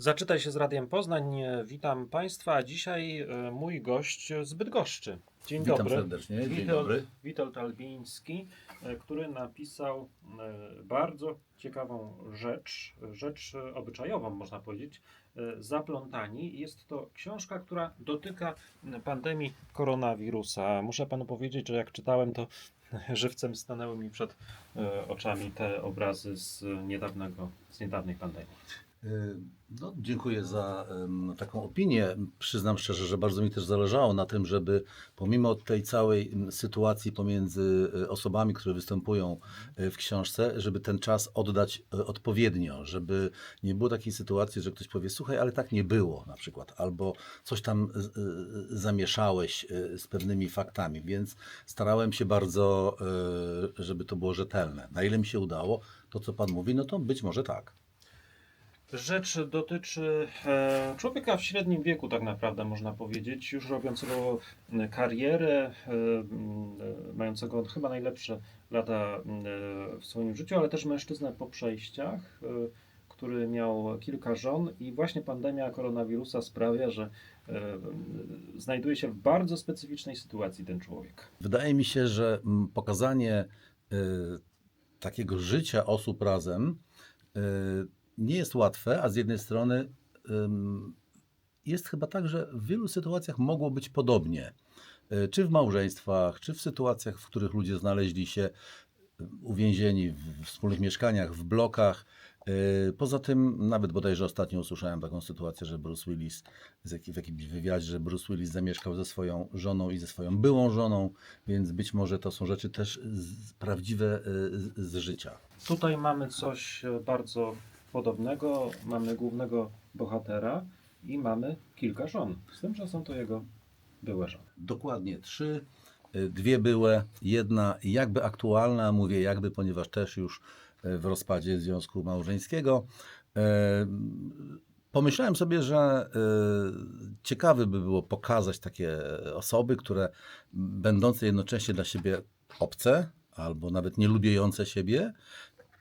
Zaczytaj się z Radiem Poznań. Witam Państwa. Dzisiaj e, mój gość z Bydgoszczy. Dzień Witam dobry. serdecznie, dzień Witold, dobry. Witold Albiński, e, który napisał e, bardzo ciekawą rzecz, rzecz obyczajową można powiedzieć, Zaplątani. Jest to książka, która dotyka pandemii koronawirusa. Muszę Panu powiedzieć, że jak czytałem to żywcem stanęły mi przed oczami te obrazy z niedawnego, z niedawnej pandemii. Y, No, dziękuję za taką opinię. Przyznam szczerze, że bardzo mi też zależało na tym, żeby pomimo tej całej sytuacji pomiędzy y, osobami, które występują y, w książce, żeby ten czas oddać odpowiednio, żeby nie było takiej sytuacji, że ktoś powie, słuchaj, ale tak nie było na przykład, albo coś tam zamieszałeś z pewnymi faktami, więc starałem się bardzo, żeby to było rzetelne. Na ile mi się udało, to co Pan mówi, no to być może tak. Rzecz dotyczy e, człowieka w średnim wieku, tak naprawdę można powiedzieć, już robiącego karierę, e, mającego chyba najlepsze lata w swoim życiu, ale też mężczyznę po przejściach, e, który miał kilka żon i właśnie pandemia koronawirusa sprawia, że znajduje się w bardzo specyficznej sytuacji ten człowiek. Wydaje mi się, że pokazanie takiego życia osób razem nie jest łatwe, a z jednej strony jest chyba tak, że w wielu sytuacjach mogło być podobnie. Y, Czy w małżeństwach, czy w sytuacjach, w których ludzie znaleźli się uwięzieni w wspólnych mieszkaniach, w blokach. Y, Poza tym, nawet bodajże ostatnio usłyszałem taką sytuację, że Bruce Willis w jakimś wywiadzie, że Bruce Willis zamieszkał ze swoją żoną i ze swoją byłą żoną, więc być może to są rzeczy też z, prawdziwe y, z, z życia. Tutaj mamy coś e, bardzo podobnego. Mamy głównego bohatera i mamy kilka żon. Z tym, że są to jego były żony. Dokładnie trzy, y, dwie były, jedna jakby aktualna, mówię jakby, ponieważ też już y, w rozpadzie związku małżeńskiego. E, Pomyślałem sobie, że y, ciekawy by było pokazać takie osoby, które będące jednocześnie dla siebie obce albo nawet nie lubiące siebie,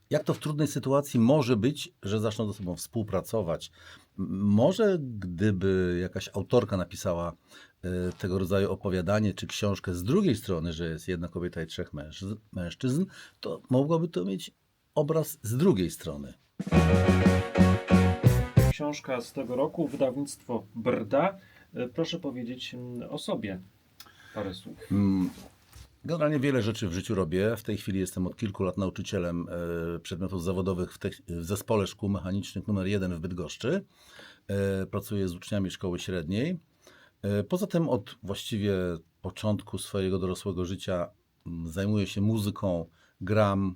jak to w trudnej sytuacji może być, że zaczną ze sobą współpracować. Może gdyby jakaś autorka napisała e, tego rodzaju opowiadanie czy książkę z drugiej strony, że jest jedna kobieta i trzech mężczyzn, mężczyzn to mogłoby to mieć obraz z drugiej strony. Książka z tego roku, wydawnictwo Brda. E, Proszę powiedzieć o sobie parę słów. Mm, Generalnie wiele rzeczy w życiu robię. W tej chwili jestem od kilku lat nauczycielem e, przedmiotów zawodowych w, w zespole szkół mechanicznych numer 1 w Bydgoszczy. E, Pracuję z uczniami szkoły średniej. E, Poza tym od właściwie początku swojego dorosłego życia zajmuję się muzyką, gram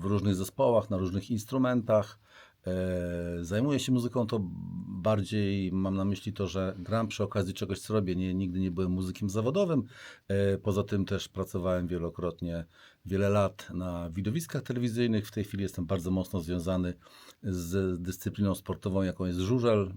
w różnych zespołach, na różnych instrumentach. E, Zajmuję się muzyką, to bardziej mam na myśli to, że gram przy okazji czegoś, co robię. Nie, nigdy nie byłem muzykiem zawodowym. E, Poza tym też pracowałem wielokrotnie, wiele lat na widowiskach telewizyjnych. W tej chwili jestem bardzo mocno związany z dyscypliną sportową, jaką jest żużel.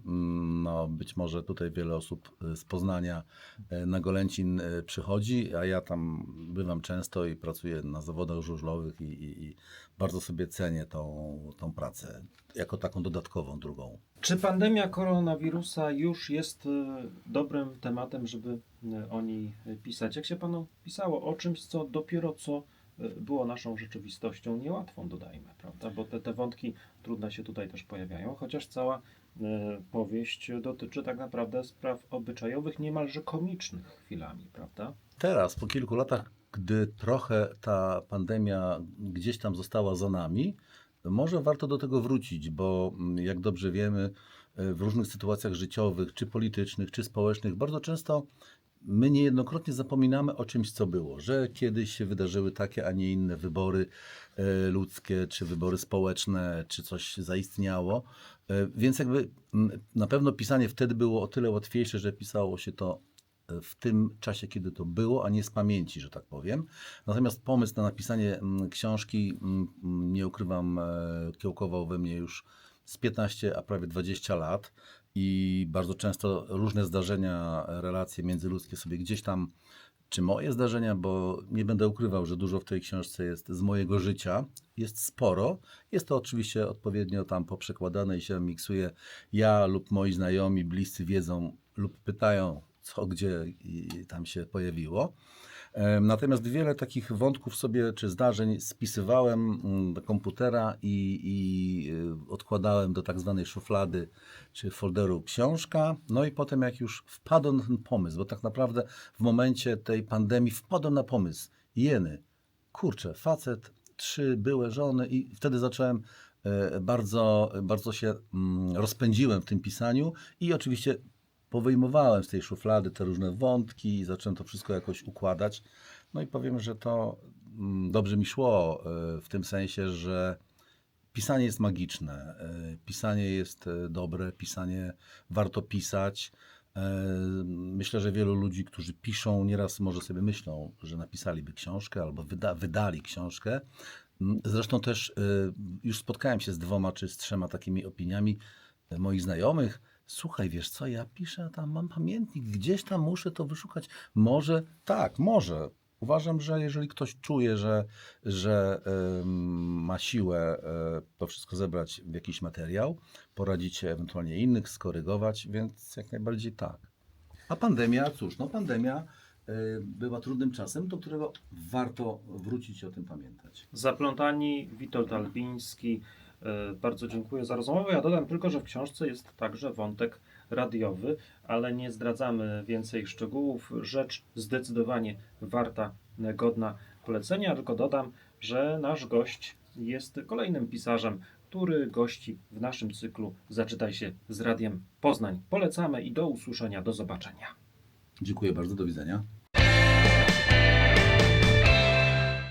No, być może tutaj wiele osób z Poznania e, na Golęcin e, przychodzi, a ja tam bywam często i pracuję na zawodach żużlowych i, i, i bardzo sobie cenię tą, tą pracę jako taką dodatkową, drugą. Czy pandemia koronawirusa już jest e, dobrym tematem, żeby o niej pisać? Jak się panu pisało o czymś, co dopiero co było naszą rzeczywistością niełatwą, dodajmy, prawda? Bo te, te wątki trudne się tutaj też pojawiają, chociaż cała e, powieść dotyczy tak naprawdę spraw obyczajowych, niemalże komicznych chwilami, prawda? Teraz, po kilku latach, gdy trochę ta pandemia gdzieś tam została za nami, może warto do tego wrócić, bo mm, jak dobrze wiemy, e, w różnych sytuacjach życiowych, czy politycznych, czy społecznych, bardzo często my niejednokrotnie zapominamy o czymś, co było, że kiedyś się wydarzyły takie, a nie inne wybory e, ludzkie, czy wybory społeczne, czy coś zaistniało. E, Więc jakby na pewno pisanie wtedy było o tyle łatwiejsze, że pisało się to w tym czasie, kiedy to było, a nie z pamięci, że tak powiem. Natomiast pomysł na napisanie książki, nie ukrywam, e, kiełkował we mnie już z 15, a prawie 20 lat i bardzo często różne zdarzenia, relacje międzyludzkie sobie gdzieś tam czy moje zdarzenia, bo nie będę ukrywał, że dużo w tej książce jest z mojego życia. Jest sporo. Jest to oczywiście odpowiednio tam poprzekładane i się miksuje. Ja lub moi znajomi, bliscy wiedzą lub pytają, co gdzie i tam się pojawiło. Natomiast wiele takich wątków sobie czy zdarzeń spisywałem mm, do komputera i, i y, odkładałem do tak zwanej szuflady czy folderu książka. No i potem jak już wpadłem na ten pomysł, bo tak naprawdę w momencie tej pandemii wpadłem na pomysł. Jeny, kurczę, facet, trzy były żony i wtedy zacząłem e, bardzo, bardzo się mm, rozpędziłem w tym pisaniu i oczywiście powyjmowałem z tej szuflady te różne wątki i zacząłem to wszystko jakoś układać. No i powiem, że to mm, dobrze mi szło e, w tym sensie, że pisanie jest magiczne, e, pisanie jest e, dobre, pisanie warto pisać. Myślę, że wielu ludzi, którzy piszą, nieraz może sobie myślą, że napisaliby książkę albo wyda, wydali książkę. Mm, Zresztą też już spotkałem się z dwoma czy z trzema takimi opiniami moich znajomych. Słuchaj, wiesz co, ja piszę, tam mam pamiętnik, gdzieś tam muszę to wyszukać. Może, tak, może. Uważam, że jeżeli ktoś czuje, że, że ma siłę e, to wszystko zebrać w jakiś materiał, poradzić się ewentualnie innych, skorygować, więc jak najbardziej tak. A pandemia, cóż, no pandemia e, była trudnym czasem, do którego warto wrócić i o tym pamiętać. Zaplątani, Witold Albiński. E, Bardzo dziękuję za rozmowę. Ja dodam tylko, że w książce jest także wątek radiowy, ale nie zdradzamy więcej szczegółów. Rzecz zdecydowanie warta, godna polecenia, tylko dodam, że nasz gość jest kolejnym pisarzem, który gości w naszym cyklu Zaczytaj się z Radiem Poznań. Polecamy i do usłyszenia, do zobaczenia. Dziękuję bardzo, do widzenia.